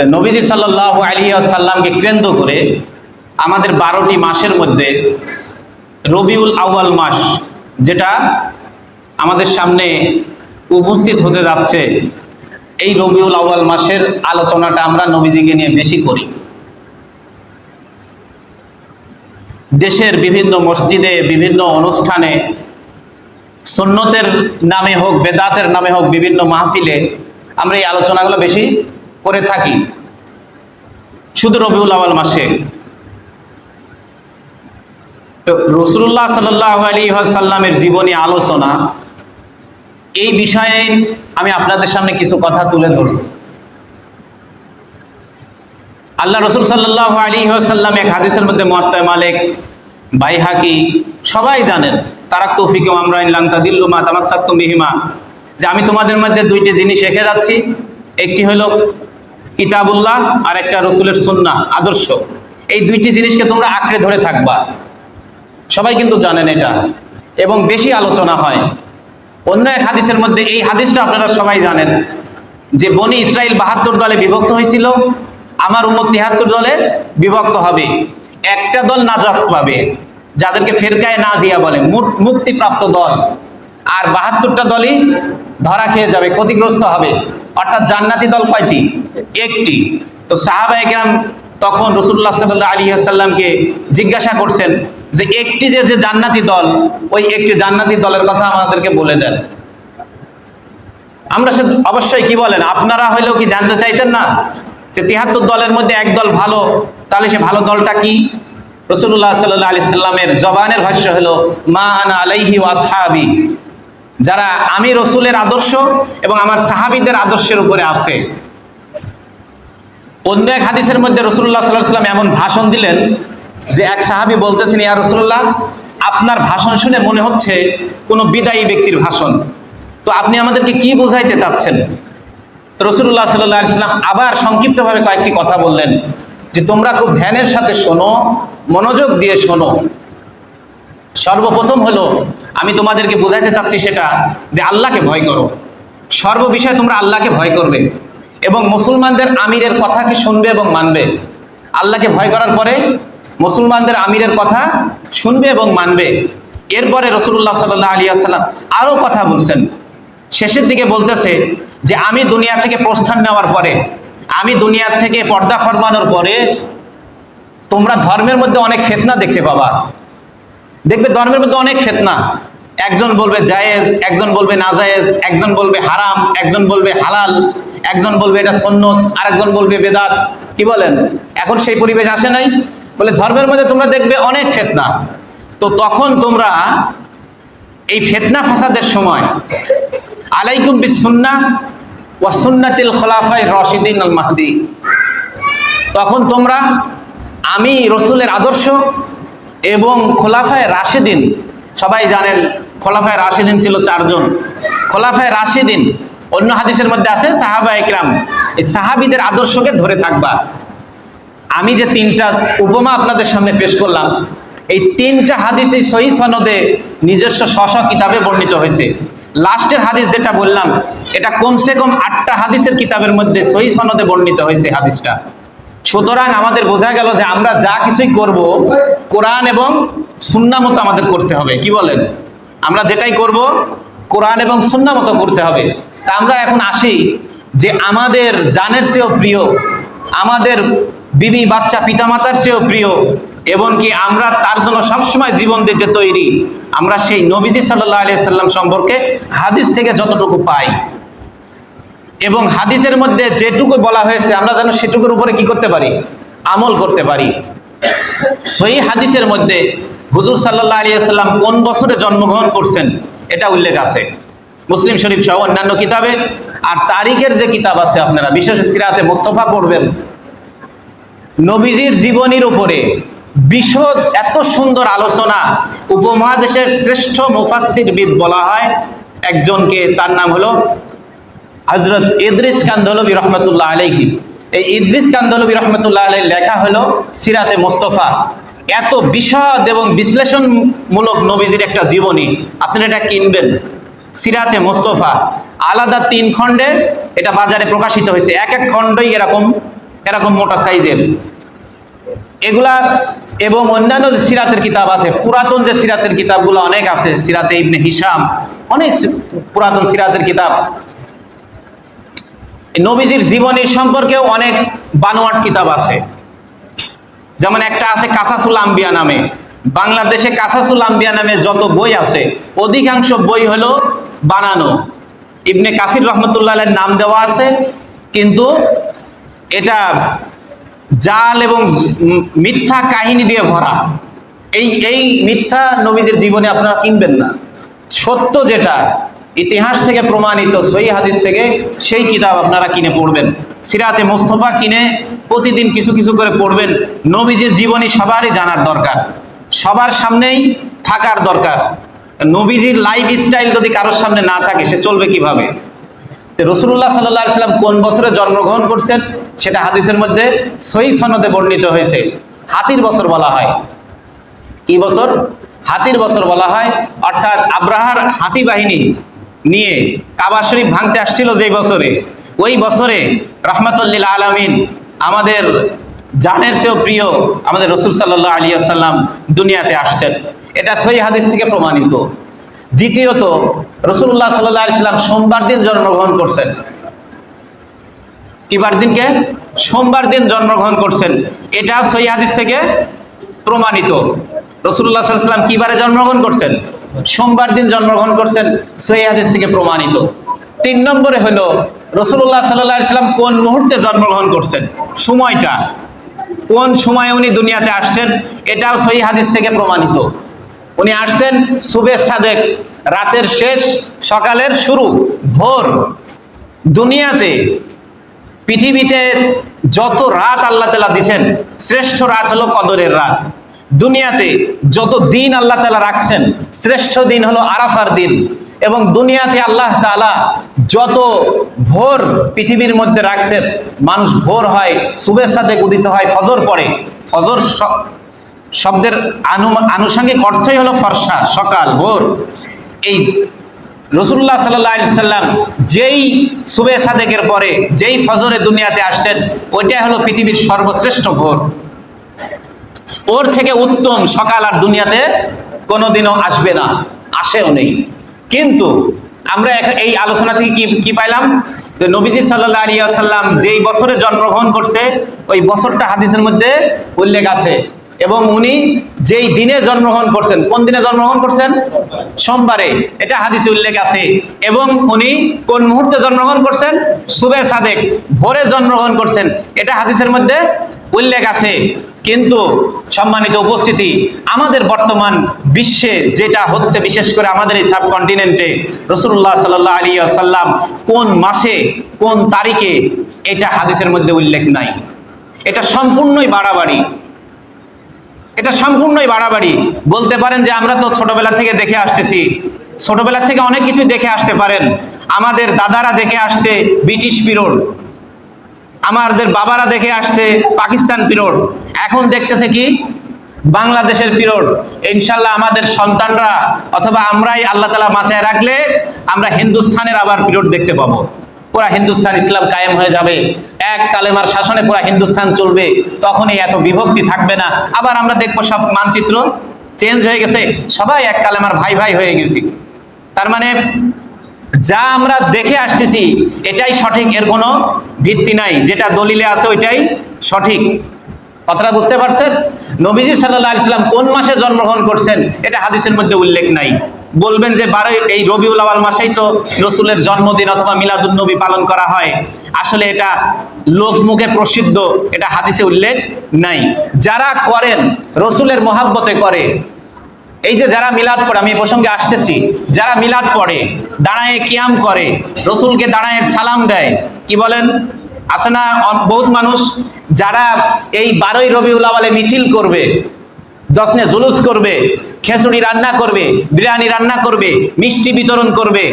তো নবীজি সাল্লাহ আলী সাল্লামকে কেন্দ্র করে আমাদের বারোটি মাসের মধ্যে রবিউল আউয়াল মাস, যেটা আমাদের সামনে উপস্থিত হতে যাচ্ছে, এই রবিউল আউয়াল মাসের আলোচনাটা আমরা নবীজিকে নিয়ে বেশি করি। দেশের বিভিন্ন মসজিদে, বিভিন্ন অনুষ্ঠানে, সুন্নতের নামে হোক, বেদাতের নামে হোক, বিভিন্ন মাহফিলে আমরা এই আলোচনাগুলো বেশি করে থাকি। শুধু রবিউল আওয়াল মাসে। তো রসুল্লাহ সাল্লাহ আলী সাল্লামের জীবনী আলোচনা, এই বিষয়ে আমি আপনাদের সামনে কিছু কথা তুলে ধরব। আল্লাহ রসুল সাল্লাহ আলী সাল্লাম এক হাদিসের মধ্যে মোয়াত্তা মালিক, বাইহাকি সবাই জানেন তারাক তৌফিক আমরাইন লাংতা দিল্লুমা তামাসাক্তুম বিহিমা, যে আমি তোমাদের মধ্যে দুইটি জিনিস রেখে যাচ্ছি, একটি হলো কিতাবুল্লাহ আর একটা রসুলের সুন্না আদর্শ। এই দুইটি জিনিসকে তোমরা আঁকড়ে ধরে থাকবা। সবাই কিন্তু জানেন এটা। এবং বেশি আলোচনা হয়। অন্য এক হাদিসের মধ্যে এই হাদিসটা আপনারা সবাই জানেন যে বনি ইসরায়েল বাহাত্তর দলে বিভক্ত হয়েছিল, আমার উম্মত তিহাত্তর দলে বিভক্ত হবে। একটা দল নাজাত পাবে, যাদেরকে ফেরকায় নাজিয়া বলে মুক- মুক্তিপ্রাপ্ত দল। আর বাহাত্তরটা দলই ধরা খেয়ে যাবে, ক্ষতিগ্রস্ত হবে। অর্থাৎ জান্নাতি দল কয়টি? একটি। তো সাহাবা একরাম তখন রসুল্লাহ সাল্লাহ আলী আসাল্লামকে জিজ্ঞাসা করছেন যে একটি যে যে জান্নাতি দল, ওই একটি জান্নাতি দলের কথা আমাদেরকে বলে দেন। আমরা সে অবশ্যই কি বলেন? আপনারা হইলেও কি জানতে চাইতেন না? যে তিহাত্তর দলের মধ্যে এক দল ভালো, তাহলে সে ভালো দলটা কি? রসুল্লাহ সাল্লাহ আলি সাল্লামের জবানের ভাষ্য হলো, মা আনা আলাইহি ওয়াসহাবি যারা আমি রসুলের আদর্শ এবং আমার সাহাবিদের আদর্শের উপরে আছে। অন্য এক হাদিসের মধ্যে রসুল্লাহ সাল্লাহ সাল্লাম এমন ভাষণ দিলেন যে এক সাহাবি বলতেছেন, ইয়া রসুল্লাহ, আপনার ভাষণ শুনে মনে হচ্ছে কোনো বিদায়ী ব্যক্তির ভাষণ। তো আপনি আমাদেরকে কি বোঝাইতে চাচ্ছেন? রসুল্লাহ সাল্লাহ ইসলাম আবার সংক্ষিপ্তভাবে কয়েকটি কথা বললেন যে, তোমরা খুব ধ্যানের সাথে শোনো, মনোযোগ দিয়ে শোনো। সর্বপ্রথম হলো আমি তোমাদেরকে বোঝাইতে চাচ্ছি সেটা যে আল্লাহকে ভয় করো। সর্ববিষয়ে তোমরা আল্লাহকে ভয় করবে এবং মুসলমানদের আমিরের কথাকে শুনবে এবং মানবে। আল্লাহকে ভয় করার পরে মুসলমানদের আমিরের কথা শুনবে এবং মানবে। এরপরে রসুল্লাহ সাল্লাহ আলী আসাল্লাম আরও কথা বলছেন। শেষের দিকে বলতেছে যে, আমি দুনিয়া থেকে প্রস্থান নেওয়ার পরে, আমি দুনিয়ার থেকে পর্দা ফরমানোর পরে তোমরা ধর্মের মধ্যে অনেক ফেতনা দেখতে পাবা। দেখবে ধর্মের মধ্যে অনেক ফেতনা। একজন বলবে জায়েজ, একজন বলবে না জায়েজ একজন বলবে হারাম, একজন বলবে হালাল, একজন বলবে এটা সন্ন্যত আরেকজন বলবে বেদাত। কি বলেন? এখন সেই পরিবেশ আসে নাই? বলে ধর্মের মধ্যে তোমরা দেখবে অনেক ফেতনা। তো তখন তোমরা এই ফেতনা ফাসাদের সময় আলাইকুম বিস সুন্না ওয়া সুন্নাতিল খোলাফাই রশিদিন আল মাহদি। তখন তোমরা আমি রসুলের আদর্শ এবং খোলাফায় রাশেদিন, সবাই জানেন খোলাফায় রাশেদিন ছিল চারজন। খোলাফায় রাশেদিন, অন্য হাদিসের মধ্যে আছে, সাহাবা একরাম, এই সাহাবিদের আদর্শকে ধরে থাকবা। আমি যে তিনটা উপমা আপনাদের সামনে পেশ করলাম, এই তিনটা হাদিস এই সহি সনদে নিজস্ব স্ব কিতাবে বর্ণিত হয়েছে। লাস্টের হাদিস যেটা বললাম, এটা কমসে কম আটটা হাদিসের কিতাবের মধ্যে সহি সনদে বর্ণিত হয়েছে হাদিসটা। সুতরাং আমাদের বোঝা গেল যে আমরা যা কিছুই করব, কোরআন এবং সুন্না মতো আমাদের করতে হবে। কি বলেন? আমরা যেটাই করব, কোরআন এবং সুন্না মতো করতে হবে। তা আমরা এখন আসি যে আমাদের জানের চেয়েও প্রিয়, আমাদের বিবি, বাচ্চা, পিতামাতার চেয়েও প্রিয়, এবং কি আমরা তার জন্য সবসময় জীবন দিতে তৈরি। আমরা সেই নবীজি সাল্লাহ আলিয়া সাল্লাম সম্পর্কে হাদিস থেকে যতটুকু পাই। এবং হাদিসের মধ্যে যেটুকু বলা হয়েছে, আমরা যেন সেটুকুর উপরে কি করতে পারি? আমল করতে পারি। সহি হাদিসের মধ্যে হুজুর সাল্লাহ আলী সাল্লাম কোন বছরে জন্মগ্রহণ করছেন, এটা উল্লেখ আছে। মুসলিম শরীফ সহ অন্যান্য কিতাবে। আর তারিখের যে কিতাব আছে আপনারা, বিশেষ সিরাতে মোস্তফা পড়বেন। নবীজির জীবনীর উপরে বিশদ এত সুন্দর আলোচনা উপমহাদেশের শ্রেষ্ঠ মুফাসসিরবিদ বলা হয়। একজনকে তার নাম হলো হজরত ইদ্রিস কান্দলবী রহমতুল্লাহ আলাইহি। এই ইদ্রিস কান্দলবী রহমতুল্লাহ আলাই লেখা হলো সিরাতে মোস্তফা। এত বিশদ এবং বিশ্লেষণমূলক নবীজির একটা জীবনী। আপনি এটা কিনবেন। সিরাতে মোস্তফা। আলাদা তিন খণ্ডে এটা বাজারে প্রকাশিত হয়েছে। এক এক খণ্ডই এরকম এরকম মোটা সাইজের। এগুলা এবং অন্যান্য যে সিরাতের কিতাব আছে, পুরাতন যে সিরাতের কিতাবগুলো অনেক আছে, সিরাতে ইবনে হিসাম অনেক পুরাতন সিরাতের কিতাব। নবীজির জীবনী সম্পর্কেও অনেক বানোয়াট কিতাব আছে। যেমন একটা আছে কাসাসুল আম্বিয়া নামে। বাংলাদেশে কাসাসুল আম্বিয়া নামে যত বই আছে, অধিকাংশ বই হলো বানানো। ইবনে কাসির রহমতুল্লাহ নাম দেওয়া আছে, কিন্তু এটা জাল এবং মিথ্যা কাহিনী দিয়ে ভরা। এই এই মিথ্যা নবীদের জীবনে আপনারা কিনবেন না। সত্য যেটা ইতিহাস থেকে প্রমাণিত সই হাদিস থেকে সেই কিতাব আপনারা কিনে পড়বেন। সিরাতে মোস্তফা কিনে প্রতিদিন কিছু কিছু করে পড়বেন। নবীজির জীবনী সবারই জানার দরকার, সবার সামনেই থাকার দরকার। নবীজির লাইফ স্টাইল যদি কারোর সামনে না থাকে, সে চলবে কীভাবে? তো রসুল্লাহ সাল্লাহ সাল্লাম কোন বছরে জন্মগ্রহণ করছেন? সেটা হাদিসের মধ্যে সই সনদে বর্ণিত হয়েছে। হাতির বছর বলা হয়। কি বছর হাতির বছর বলা হয়। অর্থাৎ আব্রাহার হাতি বাহিনী নিয়ে কাবা শরীফ ভাঙতে আসছিল যেই বছরে। ওই বছরে রহমতুল্লিল আলমিন আমাদের জানের চেয়েও প্রিয় আমাদের রসুল সাল্লাহ আলী আসাল্লাম দুনিয়াতে আসছেন। এটা সই হাদিস থেকে প্রমাণিত। দ্বিতীয়ত রসুল্লাহ সাল্লাহ আলি সাল্লাম সোমবার দিন জন্মগ্রহণ করছেন। কিবার দিনকে? সোমবার দিন জন্মগ্রহণ করছেন। এটা সই হাদিস থেকে প্রমাণিত। রসুল্লাহ সাল্লাম কিবারে জন্মগ্রহণ করছেন? সোমবার দিন জন্মগ্রহণ করছেন সই হাদিস থেকে প্রমাণিত। তিন নম্বরে হলো রসুল্লাহ সাল্লাহ সাল্লাম কোন মুহূর্তে জন্মগ্রহণ করছেন? সময়টা। কোন সময়ে উনি দুনিয়াতে আসছেন? এটাও সই হাদিস থেকে প্রমাণিত। উনি আসছেন সুবে সাদেক, রাতের শেষ, সকালের শুরু, ভোর। দুনিয়াতে, পৃথিবীতে যত রাত আল্লাহ তালা দিছেন, শ্রেষ্ঠ রাত হলো কদরের রাত। দুনিয়াতে যত দিন আল্লাহ তালা রাখছেন, শ্রেষ্ঠ দিন হলো আরাফার দিন। এবং দুনিয়াতে আল্লাহ তালা যত ভোর পৃথিবীর মধ্যে রাখছেন, মানুষ ভোর হয় সুবের সাথে উদিত হয়, ফজর পড়ে। ফজর শব্দের আনু আনুষঙ্গিক অর্থই হলো ফর্সা, সকাল, ভোর। এই রসুল্লাহ সাল্লাহ সাল্লাম যেই সুবে সাদেকের পরে, যেই ফজরে দুনিয়াতে আসছেন, ওইটাই হলো পৃথিবীর সর্বশ্রেষ্ঠ ভোর। ওর থেকে উত্তম সকাল আর দুনিয়াতে কোনোদিনও আসবে না, আসেও নেই। কিন্তু আমরা এই আলোচনা থেকে কি কি পাইলাম? যে নবীজি সাল্লাহ আলী আসাল্লাম যেই বছরে জন্মগ্রহণ করছে, ওই বছরটা হাদিসের মধ্যে উল্লেখ আছে এবং উনি যেই দিনে জন্মগ্রহণ করছেন, কোন দিনে জন্মগ্রহণ করছেন? সোমবারে, এটা হাদিসে উল্লেখ আছে। এবং উনি কোন মুহূর্তে জন্মগ্রহণ করছেন? সুবে সাদেক, ভোরে জন্মগ্রহণ করছেন। এটা হাদিসের মধ্যে উল্লেখ আছে, কিন্তু সম্মানিত উপস্থিতি, আমাদের বর্তমান বিশ্বে যেটা হচ্ছে বিশেষ করে আমাদের এই সাবকন্টিনেন্টে রসুল্লাহ সাল্লাহ আলী আসাল্লাম কোন মাসে, কোন তারিখে এটা হাদিসের মধ্যে উল্লেখ নাই। এটা সম্পূর্ণই বাড়াবাড়ি। এটা সম্পূর্ণই বাড়াবাড়ি। বলতে পারেন যে আমরা তো ছোটবেলা থেকে দেখে আসতেছি। ছোটবেলা থেকে অনেক কিছু দেখে আসতে পারেন। আমাদের দাদারা দেখে আসছে ব্রিটিশ পিরিয়ড। আমাদের বাবারা দেখে আসছে পাকিস্তান পিরিয়ড। এখন দেখতেছে কি? বাংলাদেশের পিরিয়ড। ইনশাল্লাহ আমাদের সন্তানরা অথবা আমরাই আল্লাহ তালা বাঁচায় রাখলে আমরা হিন্দুস্থানের আবার পিরিয়ড দেখতে পাবো। পুরা হিন্দুস্তান ইসলাম কায়েম হয়ে যাবে। এক কালেমার শাসনে পুরা হিন্দুস্তান চলবে। তখনই এত বিভক্তি থাকবে না। আবার আমরা দেখব সব মানচিত্র চেঞ্জ হয়ে গেছে। সবাই এক কালেমার ভাই ভাই হয়ে গেছি। তার মানে যা আমরা দেখে আসতেছি, এটাই সঠিক, এর কোনো ভিত্তি নাই। যেটা দলিলে আছে, ওইটাই সঠিক। কথাটা বুঝতে পারছেন? নবীজি সাল্লাহ ইসলাম কোন মাসে জন্মগ্রহণ করছেন, এটা হাদিসের মধ্যে উল্লেখ নাই। বলবেন যে, বারোই, এই রবিউল আওয়াল মাসেই তো রসুলের জন্মদিন অথবা মিলাদুল নবী পালন করা হয়। আসলে এটা লোকমুখে প্রসিদ্ধ, এটা হাদিসে উল্লেখ নাই। যারা করেন, রসুলের মহাব্বতে করে এই যে যারা মিলাদ পড়ে, আমি এই প্রসঙ্গে আসতেছি, যারা মিলাদ পড়ে, দাঁড়ায় কিয়াম করে, রসুলকে দাঁড়ায় সালাম দেয়, কি বলেন? আছে না বহুত মানুষ যারা এই বারোই রবিউল আওয়ালে মিছিল করবে, জশ্নে জুলুস করবে খেসুড়ি রান্না করবে, বিরিয়ানি রান্না করবে, মিষ্টি বিতরণ করবে,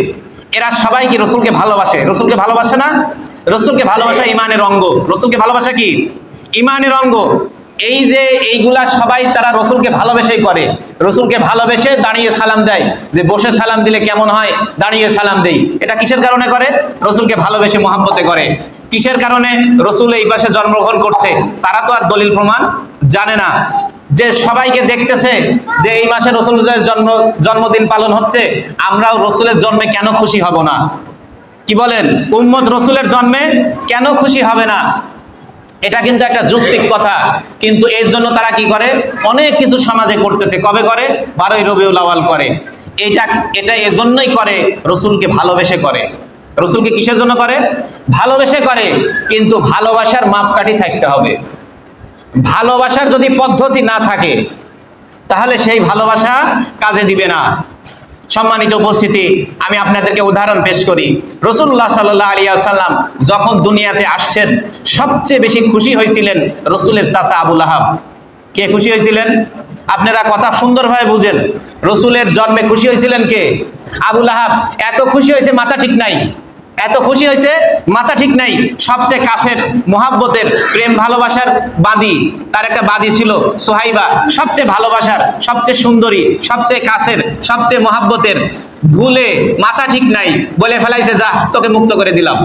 এরা সবাই কি রসুলকে ভালোবাসে? রসুলকে ভালোবাসে না? রসুলকে ভালোবাসা ইমানের অঙ্গ। রসুলকে ভালোবাসা কি? ইমানের অঙ্গ। এই যে এইগুলা সবাই তারা রসুলকে ভালোবেসেই করে। রসুলকে ভালোবেসে দাঁড়িয়ে সালাম দেয়। যে বসে সালাম দিলে কেমন হয়? দাঁড়িয়ে সালাম দেই। এটা কিসের কারণে করে? রসুলকে ভালোবেসে মহাব্বতে করে। কিসের কারণে? রসুল এই পাশে জন্মগ্রহণ করছে। তারা তো আর দলিল প্রমাণ জানে না। যে সবাইকে দেখতেছে যে এই মাসে রসুলের জন্ম, জন্মদিন পালন হচ্ছে, আমরাও রসুলের জন্মে কেন খুশি হব না? কি বলেন? উম্মত রসুলের জন্মে কেন খুশি হবে না? এটা কিন্তু একটা যৌক্তিক কথা। কিন্তু এর জন্য তারা কি করে? অনেক কিছু সমাজে করতেছে। কবে করে? বারোই রবিউল আওয়াল করে। এটা এটা এজন্যই করে, রসুলকে ভালোবেসে করে। রসুলকে কিসের জন্য করে? ভালোবেসে করে। কিন্তু ভালোবাসার মাপকাঠি থাকতে হবে। ভালোবাসার যদি পদ্ধতি না থাকে, তাহলে সেই ভালোবাসা কাজে দিবে না। সম্মানিত উপস্থিতি, আমি আপনাদেরকে উদাহরণ পেশ করি। রসুল্লাহ সাল্লাহ আলিয়া সাল্লাম যখন দুনিয়াতে আসছেন, সবচেয়ে বেশি খুশি হয়েছিলেন রসুলের চাষা আবুল আহাব কে খুশি হয়েছিলেন? আপনারা কথা সুন্দরভাবে বুঝেন। রসুলের জন্মে খুশি হয়েছিলেন কে? আবুল আহাব এত খুশি হয়েছে মাথা ঠিক নাই। এত খুশি হয়েছে, মাথা ঠিক নাই। সবচেয়ে কাছের মোহাব্বতের, প্রেম ভালোবাসার বাদী, তার একটা বাদী ছিল সোহাইবা। সবচেয়ে ভালোবাসার, সবচেয়ে সুন্দরী, সবচেয়ে কাছের, সবচেয়ে মোহাব্বতের, ভুলে মাথা ঠিক নাই, বলে ফেলাইছে, যা, তোকে মুক্ত করে দিলাম।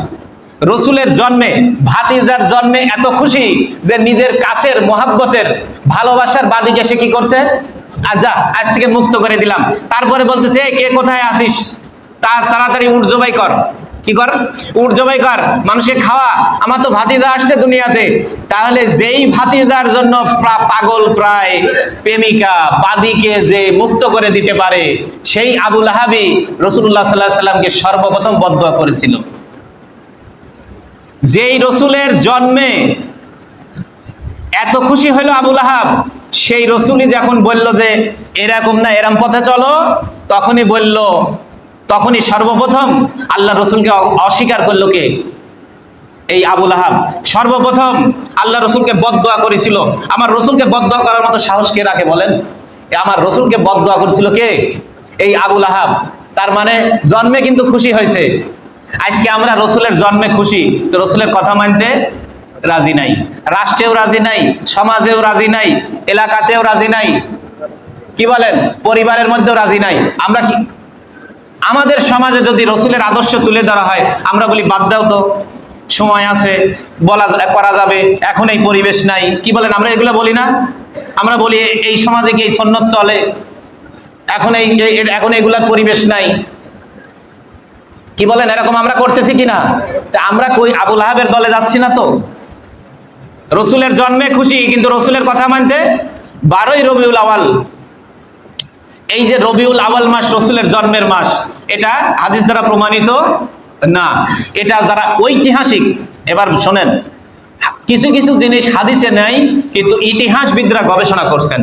রসুলের জন্মে, ভাতিজার জন্মে এত খুশি যে নিজের কাছের মোহাব্বতের, ভালোবাসার বাদীকে সে কি করছে? আর যা, আজ থেকে মুক্ত করে দিলাম। তারপরে বলতেছে কে কোথায় আসিস তাড়াতাড়ি উঠ, জবাই কর। কি কর? উঠ জবাই কর। মানুষকে খাওয়া। আমার তো ভাতিজা আসছে দুনিয়াতে। তাহলে যেই ভাতিজার জন্য পাগল প্রায়, প্রেমিকা, বাদীকে যে মুক্ত করে দিতে পারে, সেই আবুল আহাবি রসুল্লাহ সাল্লাহ সাল্লামকে সর্বপ্রথম বদ্ধ করেছিল। যেই রসুলের জন্মে এত খুশি হলো আবুল আহাব সেই রসুলই যখন বলল যে, এরকম না, এরম পথে চলো, তখনই বলল তখনই সর্বপ্রথম আল্লাহ রসুলকে অস্বীকার করল কে? এই আবুল আহাব। সর্বপ্রথম আল্লাহ রসুলকে বদদোয়া করেছিল। আমার রসুলকে বদদোয়া করার মতো সাহস কে রাখে বলেন? আমার রসুলকে বদদোয়া করেছিল কে? এই আবুল আহাব। তার মানে জন্মে কিন্তু খুশি হয়েছে। আজকে আমরা রসুলের জন্মে খুশি। তো রসুলের কথা মানতে রাজি নাই। রাষ্ট্রেও রাজি নাই, সমাজেও রাজি নাই, এলাকাতেও রাজি নাই। কি বলেন? পরিবারের মধ্যেও রাজি নাই। আমরা কি আমাদের সমাজে যদি রসুলের আদর্শ তুলে ধরা হয়, আমরা বলি, বাদ দাও তো, সময় আছে, বলা করা যাবে, এখন এই পরিবেশ নাই। কি বলেন? আমরা এগুলো বলি না? আমরা বলি, এই সমাজে কি এই সন্ন্যত চলে? এখন এই এখন এগুলার পরিবেশ নাই। কি বলেন? এরকম আমরা করতেছি কি না তা আমরা কই, আবুল আহাবের দলে যাচ্ছি না তো। রসুলের জন্মে খুশি, কিন্তু রসুলের কথা মানতে বারোই রবিউল আওয়াল এই যে রবিউল আওয়াল মাস রসুলের জন্মের মাস, এটা হাদিস দ্বারা প্রমাণিত না। এটা যারা ঐতিহাসিক, এবার শোনেন, কিছু কিছু জিনিস হাদিসে নেই, কিন্তু ইতিহাসবিদরা গবেষণা করছেন।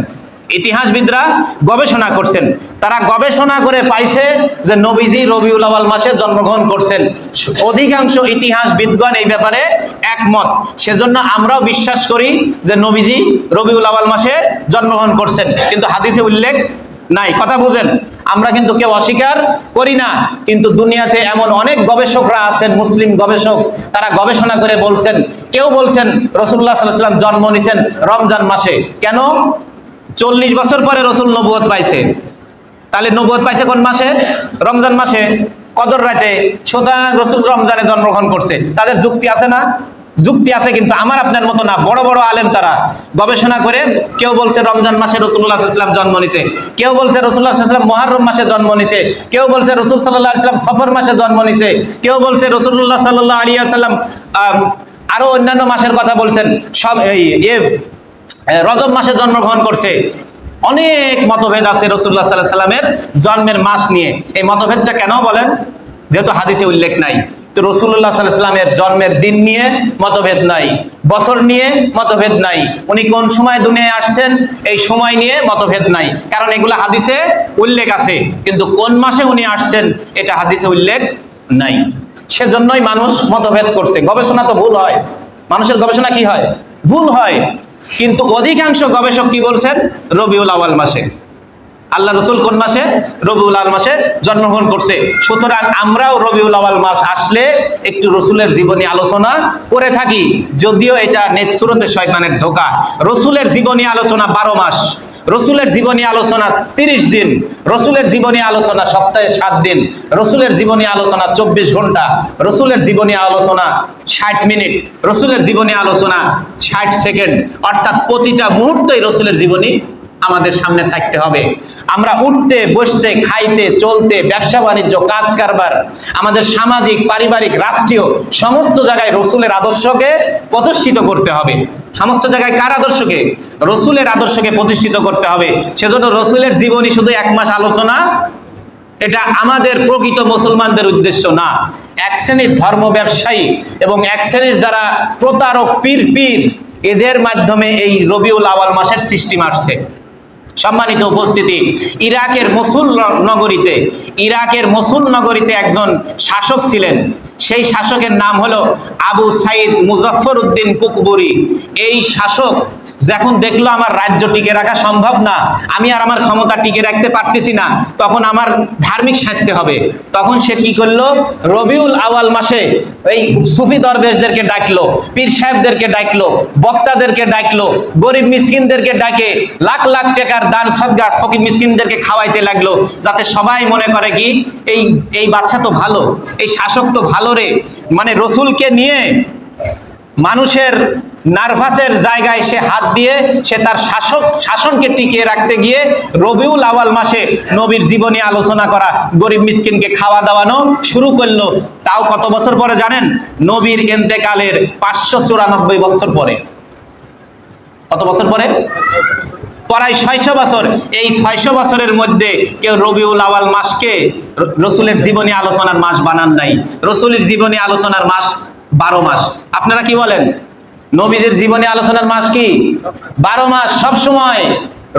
ইতিহাসবিদরা গবেষণা করছেন। তারা গবেষণা করে পাইছে যে নবীজি রবিউল আওয়াল মাসে জন্মগ্রহণ করছেন। অধিকাংশ ইতিহাসবিদগণ এই ব্যাপারে একমত। সেজন্য আমরাও বিশ্বাস করি যে নবীজি রবিউল আওয়াল মাসে জন্মগ্রহণ করছেন। কিন্তু হাদিসে উল্লেখ নাই। কথা বুঝেন, আমরা কিন্তু কেউ অস্বীকার করি না, কিন্তু দুনিয়াতে এমন অনেক গবেষকরা আছেন, মুসলিম গবেষক, তারা গবেষণা করে বলছেন, কেউ বলছেন রসুল্লাহ সাল্লাম জন্ম নিছেন রমজান মাসে। কেন? চল্লিশ বছর পরে রসুল নবুয়ত পাইছে। তাহলে নবুয়ত পাইছে কোন মাসে? রমজান মাসে। কদর রাতে। সুতরাং রসুল রমজানে জন্মগ্রহণ করছে। তাদের যুক্তি আছে না? যুক্তি আছে কিন্তু আমার আপনার মতো না বড় বড় আলেম তারা। গবেষণা করে কেউ বলছে রমজান মাসে রসুল্লাহ ইসলাম জন্ম নিছে। কেউ বলছে রসুল্লাহ ইসলাম মহারম মাসে জন্ম নিছে। কেউ বলছে রসুল সাল্লাহ ইসলাম সফর মাসে জন্ম নিছে। কেউ বলছে রসুল্লাহ সাল্লাহ আলিয়া সাল্লাম আরও অন্যান্য মাসের কথা বলছেন। সব এই এ, রজব মাসে জন্মগ্রহণ করছে। অনেক মতভেদ আছে রসুল্লাহ সাল্লাহ সাল্লামের জন্মের মাস নিয়ে। এই মতভেদটা কেন বলেন? যেহেতু হাদিসে উল্লেখ নাই। রসুল্লাহ সাল্লাহ সাল্লামের জন্মের দিন নিয়ে মতভেদ নাই, বছর নিয়ে মতভেদ নাই। উনি কোন সময় দুনিয়ায় আসছেন, এই সময় নিয়ে মতভেদ নাই। কারণ এগুলো হাদিসে উল্লেখ আছে, কিন্তু কোন মাসে উনি আসছেন, এটা হাদিসে উল্লেখ নাই। সেজন্যই মানুষ মতভেদ করছে। গবেষণা তো ভুল হয়। মানুষের গবেষণা কি হয়? ভুল হয়। কিন্তু অধিকাংশ গবেষক কি বলছেন? রবিউল আওয়াল মাসে। আল্লাহ রসুল কোন মাসে? রবিউল আল মাসে জন্মগ্রহণ করছে। সুতরাং আমরাও রবিউল আওয়াল মাস আসলে একটু রসুলের জীবনী আলোচনা করে থাকি। যদিও এটা নেক্সুরতে শয়তানের ধোকা। রসুলের জীবনী আলোচনা বারো মাস। রসুলের জীবনী আলোচনা তিরিশ দিন। রসুলের জীবনী আলোচনা সপ্তাহে সাত দিন। রসুলের জীবনী আলোচনা চব্বিশ ঘণ্টা। রসুলের জীবনী আলোচনা ষাট মিনিট। রসুলের জীবনী আলোচনা ষাট সেকেন্ড। অর্থাৎ প্রতিটা মুহূর্তই রসুলের জীবনী আমাদের সামনে থাকতে হবে। আমরা উঠতে, বসতে, খাইতে, চলতে, ব্যবসা বাণিজ্য কাজ কারবার আমাদের সামাজিক, পারিবারিক, রাষ্ট্রীয় সমস্ত জায়গায় রসুলের আদর্শকে প্রতিষ্ঠিত করতে হবে। সমস্ত জায়গায় কার আদর্শকে? রসুলের আদর্শকে প্রতিষ্ঠিত করতে হবে। সেজন্য রসুলের জীবনী শুধু এক মাস আলোচনা, এটা আমাদের প্রকৃত মুসলমানদের উদ্দেশ্য না। এক শ্রেণির ধর্ম ব্যবসায়ী এবং এক শ্রেণির যারা প্রতারক, পীর পীর, এদের মাধ্যমে এই রবিউল আওয়াল মাসের সৃষ্টি মারছে। সম্মানিত উপস্থিতি ইরাকের মসুল নগরীতে ইরাকের মসুল নগরীতে একজন শাসক ছিলেন। সেই শাসকের নাম হলো আবু সাইদ মুজফর উদ্দিন কুকবুরি। এই শাসক যখন দেখল আমার রাজ্য টিকে রাখা সম্ভব না, আমি আর আমার ক্ষমতা টিকে রাখতে পারতেছি না, তখন আমার ধার্মিক শাস্তি হবে। তখন সে কি করল? রবিউল আওয়াল মাসে এই সুফি দরবেশদেরকে ডাকলো, পীর সাহেবদেরকে ডাকলো, বক্তাদেরকে ডাকলো, গরিব মিসকিনদেরকে ডাকে, লাখ লাখ টাকার দান সদ্গাছ ফকির মিসকিনদেরকে খাওয়াইতে লাগল, যাতে সবাই মনে করে কি, এই এই বাচ্চা তো ভালো, এই শাসক তো ভালো রে মানে রসুলকে নিয়ে মানুষের নার্ভাসের জায়গায় সে হাত দিয়ে সে তার শাসক, শাসনকে টিকিয়ে রাখতে গিয়ে রবিউল আওয়াল মাসে নবীর জীবনী আলোচনা করা, গরিব মিসকিনকে খাওয়া দাওয়ানো শুরু করল। তাও কত বছর পরে জানেন? নবীর এন্তেকালের পাঁচশো চুরানব্বই বছর পরে। কত বছর পরে? প্রায় ছয়শো বছর। এই ছয়শো বছরের মধ্যে কেউ রবিউল আওয়াল মাসকে রসুলের জীবনী আলোচনার মাস বানান নাই। রসুলের জীবনী আলোচনার মাস বারো মাস। আপনারা কি বলেন? নবীজের জীবনী আলোচনার মাস কি? বারো মাস সব সময়।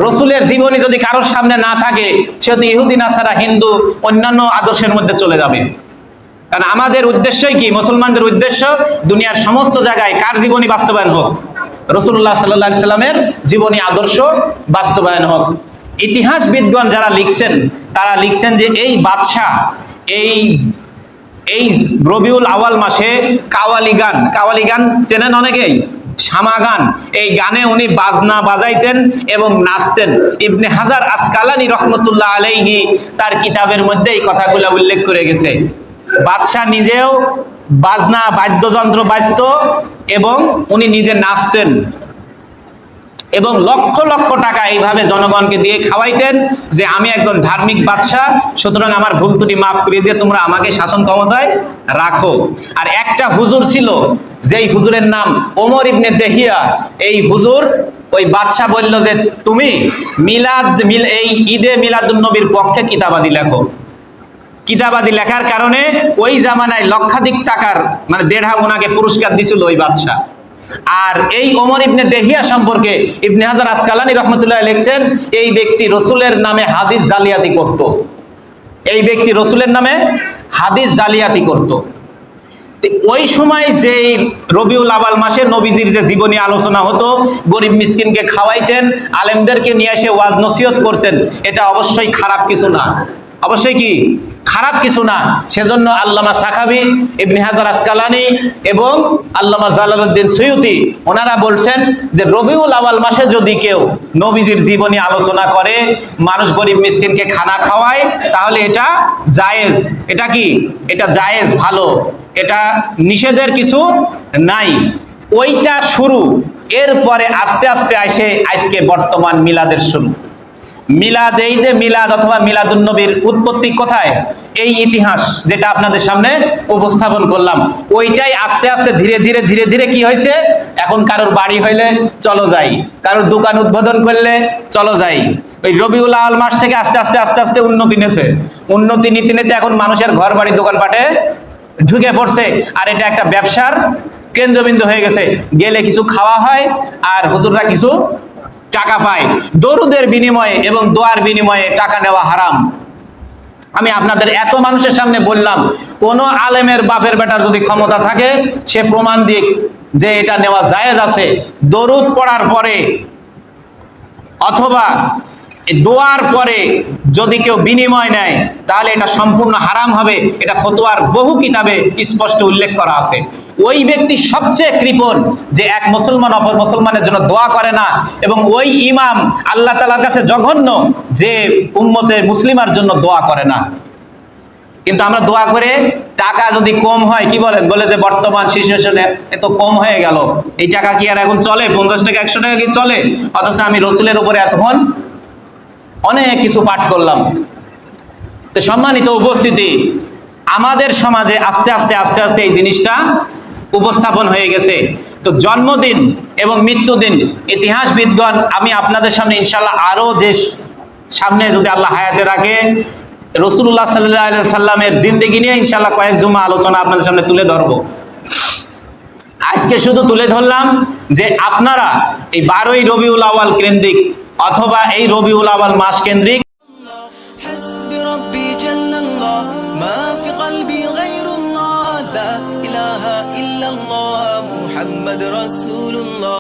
রসুলের জীবনী যদি কারোর সামনে না থাকে, সে তো ইহুদি, নাসারা, হিন্দু, অন্যান্য আদর্শের মধ্যে চলে যাবে। কারণ আমাদের উদ্দেশ্যই কি? মুসলমানদের উদ্দেশ্য দুনিয়ার সমস্ত জায়গায় কার জীবনী বাস্তবায়ন হোক? রসুল্লাহ সাল্লাহ সাল্লামের জীবনী আদর্শ বাস্তবায়ন হোক। ইতিহাসবিদগণ যারা লিখছেন, তারা লিখছেন যে এই বাদশাহ, এই এই রবিউল আওয়াল মাসে কাওয়ালি গান কাওয়ালি গান চেনেন অনেকেই? শামা গান। এই গানে উনি বাজনা বাজাইতেন এবং নাচতেন। ইবনে হাজার আসকালানি রহমতুল্লাহ আলাইহি তার কিতাবের মধ্যে এই কথাগুলো উল্লেখ করে গেছে। বাদশাহ নিজেও বাজনা, বাদ্যযন্ত্র বাজত এবং উনি নিজে নাচতেন। এবং লক্ষ লক্ষ টাকা এইভাবে জনগণকে দিয়ে খাওয়াইতেন যে, আমি একজন ধার্মিক বাদশাহ, সুতরাং আমার ভুল ত্রুটি মাফ করে দিয়ে তোমরা আমাকে শাসন ক্ষমতায় রাখো। আর একটা হুজুর ছিল, যেই হুজুরের নাম ওমর ইবনে দেহিয়া। এই হুজুর ওই বাদশাহ বলল যে, তুমি মিলাদ, মিল, এই ঈদে মিলাদুন্নবীর পক্ষে কিতাবাদি লেখো। কিতাবাদি লেখার কারণে ওই জামানায় লক্ষাধিক টাকার মানে দেড়হা ওনাকে পুরস্কার দিছিল ওই বাদশাহ। আর এই ওমর ইবনে দেহিয়া সম্পর্কে ইবনে হাজার আসকালানি রহমতুল্লাহ লিখছেন, এই ব্যক্তি রসুলের নামে হাদিস জালিয়াতি করত। এই ব্যক্তি রসুলের নামে হাদিস জালিয়াতি করত। ওই সময় যে রবিউল আবাল মাসে নবীজির যে জীবনী আলোচনা হতো, গরিব মিসকিনকে খাওয়াইতেন, আলেমদেরকে নিয়ে এসে ওয়াজ নসিহত করতেন, এটা অবশ্যই খারাপ কিছু না। অবশ্যই কি? খারাপ কিছু না। সেজন্য আল্লামা সাখাবি, ইবনে হাজার আসকালানি এবং আল্লামা জালালউদ্দিন সৈয়দি, ওনারা বলছেন যে রবিউল আওয়াল মাসে যদি কেউ নবীজির জীবনী আলোচনা করে, মানুষ গরিব মিসকিনকে খানা খাওয়ায়, তাহলে এটা জায়েজ। এটা কি? এটা জায়েজ, ভালো। এটা নিষেধের কিছু নাই। ওইটা শুরু। এরপরে আস্তে আস্তে আসে আজকে বর্তমান মিলাদের শুরু। মিলাদ এই যে মিলাদ অথবা মিলাদুন্নবীর উৎপত্তি কোথায়? এই ইতিহাস যেটা আপনাদের সামনে উপস্থাপন করলাম। ওইটাই আস্তে আস্তে ধীরে ধীরে ধীরে ধীরে কি হয়েছে? এখন কারোর বাড়ি হইলে চলো যাই। কারোর দোকান উদ্বোধন করলে চলো যাই। ওই রবিউল আল মাস থেকে আস্তে আস্তে আস্তে আস্তে উন্নতি নেছে। উন্নতি নীতি নিতে এখন মানুষের ঘর বাড়ি দোকানপাটে ঢুকে পড়ছে। আর এটা একটা ব্যবসার কেন্দ্রবিন্দু হয়ে গেছে। গেলে কিছু খাওয়া হয় আর হুজুররা কিছু টাকা পায়। দরুদের বিনিময়ে এবং দোয়ার বিনিময়ে টাকা নেওয়া হারাম। আমি আপনাদের এত মানুষের সামনে বললাম, কোন আলেমের বাপের বেটার যদি ক্ষমতা থাকে, সে প্রমাণ দিক যে এটা নেওয়া জায়েজ আছে। দরুদ পড়ার পরে অথবা দোয়ার পরে যদি কেউ বিনিময় নেয়, তাহলে এটা সম্পূর্ণ হারাম হবে। এটা ফতোয়ার বহু কিতাবে স্পষ্ট উল্লেখ করা আছে। ওই ব্যক্তি সবচেয়ে কৃপণ যে এক মুসলমান অপর মুসলমানের জন্য দোয়া করে না এবং ওই ইমাম আল্লাহ তালার কাছে জঘন্য যে উম্মতে মুসলিমার জন্য দোয়া করে না। কিন্তু আমরা দোয়া করে টাকা যদি কম হয়, কি বলেন? বলে যে বর্তমান সিচুয়েশনে এত কম হয়ে গেল। এই টাকা কি আর এখন চলে? পঞ্চাশ টাকা, একশো টাকা কি চলে? অথচ আমি রসুলের উপরে এতক্ষণ অনেক কিছু পাঠ করলাম। তো সম্মানিত উপস্থিতি, আমাদের সমাজে আস্তে আস্তে আস্তে আস্তে এই জিনিসটা উপস্থাপন হয়ে গেছে তো জন্মদিন এবং মৃত্যুদিন ইতিহাসবিদগণ আমি আপনাদের সামনে ইনশাল্লাহ আরও যে সামনে যদি আল্লাহ হায়াতে রাখে রসুল্লাহ সাল্লাহ সাল্লামের জিন্দিগি নিয়ে ইনশাল্লাহ কয়েক জুমা আলোচনা আপনাদের সামনে তুলে ধরবো আজকে শুধু তুলে ধরলাম যে আপনারা এই বারোই রবিউল আওয়াল কেন্দ্রিক অথবা এই রবিউল আওয়াল মাস কেন্দ্রিক حسبي ربي جل الله ما في قلبي غير الله لا إله الله محمد رسول الله.